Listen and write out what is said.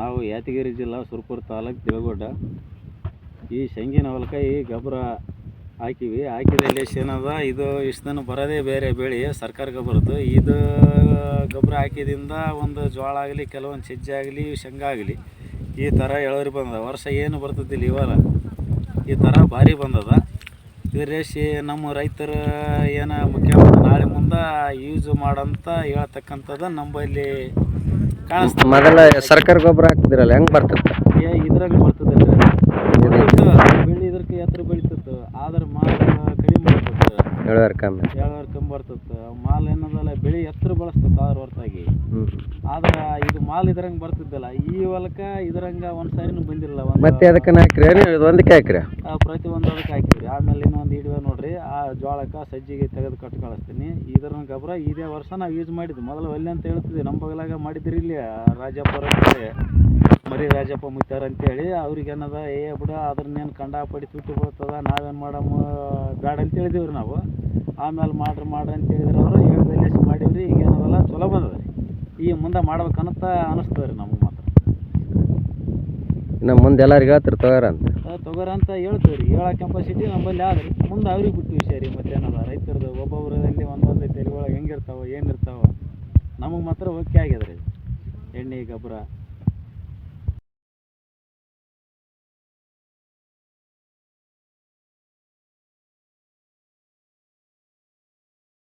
ನಾವು ಯಾದಗಿರಿ ಜಿಲ್ಲಾ ಸುರಪುರ ತಾಲೂಕು ದೇವಗುಡ್ಡ ಈ ಶೇಂಗಿನ ಹೊಲಕ್ಕೆ ಈ ಗೊಬ್ಬರ ಹಾಕಿವಿ. ಹಾಕಿದಲ್ಲಿ ಏನದ ಇದು ಇಷ್ಟು ದಿನ ಬರೋದೇ ಬೇರೆ ಬೆಳೆ. ಸರ್ಕಾರ ಗೊಬ್ಬರದ್ದು ಇದು ಗೊಬ್ಬರ ಹಾಕಿದಿಂದ ಒಂದು ಜೋಳ ಆಗಲಿ, ಕೆಲವೊಂದು ಸಜ್ಜೆ ಆಗಲಿ, ಶೇಂಗಾ ಆಗಲಿ, ಈ ಥರ ಎಳವರಿ ಬಂದದ. ವರ್ಷ ಏನು ಬರ್ತದಿಲ್ಲ ಇವಾಗ. ಈ ಥರ ಭಾರಿ ಬಂದದ. ಇದ್ರ ರೇಷಿ ನಮ್ಮ ರೈತರು ಏನು ಮುಖ್ಯಮಂತ್ರಿ ನಾಳೆ ಮುಂದೆ ಯೂಸ್ ಮಾಡಂತ ಹೇಳ್ತಕ್ಕಂಥದ್ದು ನಮ್ಮಲ್ಲಿ ಮೊದಲ ಸರ್ಕಾರ ಗೊಬ್ಬರ ಹಾಕ್ತಿದ್ರಲ್ಲ ಹೆಂಗ್ ಬರ್ತಿತ್ತ ಏ ಇದ್ರಾಗ ಬರ್ತದೆ ಬೆಳಿ ಇದ್ರಕ್ಕೆ ಎತ್ತರ ಬೆಳಿತಿತ್ತು ಆದ್ರೆ ಮಾಲ್ ಕಡಿಮೆ ಬರ್ತದೆ ಇಳುವರಿ ಕಮ್ಮಿ. ಏಳುವರೆ ಕಮ್ಮಿ ಬರ್ತದೆ ಮಾಲ್ ಏನದಲ್ಲ ಬೆಳಿ ಎತ್ತರ ಬಳಸ್ತದೆ ಆದ್ರ ಹೊರತಾಗಿ ಆದ್ರೆ ಇದು ಮಾಲ್ ಇದ್ರಂಗೆ ಬರ್ತಿದ್ದಲ್ಲ ಈ ಹೊಲಕ್ಕೆ ಇದ್ರಂಗ ಒಂದ್ ಸಾರಿನೂ ಬಂದಿಲ್ಲ ಒಂದು ಮತ್ತೆ ಅದಕ್ಕೆ ಹಾಕ್ರಿ ಇದು ಒಂದಕ್ಕೆ ಹಾಕ್ರಿ. ಆ, ಪ್ರತಿ ಒಂದು ಅದಕ್ಕೆ ಹಾಕಿವ್ರಿ ಆಮೇಲೆ ಇನ್ನೊಂದು ಇಡುವೆ ನೋಡ್ರಿ ಆ ಜೋಳಕ್ಕೆ ಸಜ್ಜಿಗೆ ತೆಗೆದು ಕಟ್ ಕಳಿಸ್ತೀನಿ. ಇದ್ರ ಗೊಬ್ಬರ ಇದೇ ವರ್ಷ ನಾವು ಯೂಸ್ ಮಾಡಿದ್ವಿ ಮೊದಲು ಒಲ್ಲೆ ಅಂತ ಹೇಳ್ತಿದ್ವಿ ನಮ್ಮ ಬಗಲಾಗ ಮಾಡಿದ್ರಿ ಇಲ್ಲಿ ಆ ರಾಜಪ್ಪರ ಅಂತೇಳಿ ಮರಿ ರಾಜಪ್ಪ ಮುತ್ಯಾರ ಅಂತೇಳಿ ಅವ್ರಿಗೆ ಏನದ ಏ ಬಿಡ ಅದ್ರನ್ನೇನು ಕಂಡಾಪಡಿ ತುಟ್ಟಿ ಬೀಳ್ತದ ನಾವೇನು ಮಾಡಮ್ಮ ಬೇಡ ಅಂತ ಹೇಳಿದೀವಿ ನಾವು. ಆಮೇಲೆ ಮಾಡ್ರಿ ಮಾಡ್ರಿ ಅಂತ ಹೇಳಿದ್ರು ಅವರು ಏಳು ಬೆಲೆ ಮಾಡೀವ್ರಿ ಈಗ ಏನದಲ್ಲ ಚಲೋ ಬಂದದ ರೀ ಈಗ ಮುಂದೆ ಮಾಡ್ಬೇಕನ್ನತ್ತ ಅನಿಸ್ತದೆ ರೀ ನಮಗೆ ಮಾತ್ರ. ಇನ್ನು ಮುಂದೆ ಎಲ್ಲರಿಗೆ ಹೇಳ್ತಿರ್ ತಗೋರ ಅಂತ. ತಗೋರ ಅಂತ ಹೇಳ್ತೀವಿ ರೀ ಹೇಳೋ ಕೆಪಾಸಿಟಿ ನಮ್ಮಲ್ಲಿ ಆದ್ರಿ. ಮುಂದೆ ಅವ್ರಿಗೆ ಬಿಟ್ಟು ವಿಷಯ ರೀ ಮತ್ತೇನದ? ರೈತರದ್ದು ಒಬ್ಬೊಬ್ಬರಲ್ಲಿ ಒಂದೊಂದು ತಲೆ ಒಳಗೆ ಹೆಂಗಿರ್ತಾವೆ ಏನಿರ್ತಾವೆ ನಮಗೆ ಮಾತ್ರ ಓಕೆ ಆಗ್ಯದ ರೀ ಎಣ್ಣೆ ಗೊಬ್ಬರ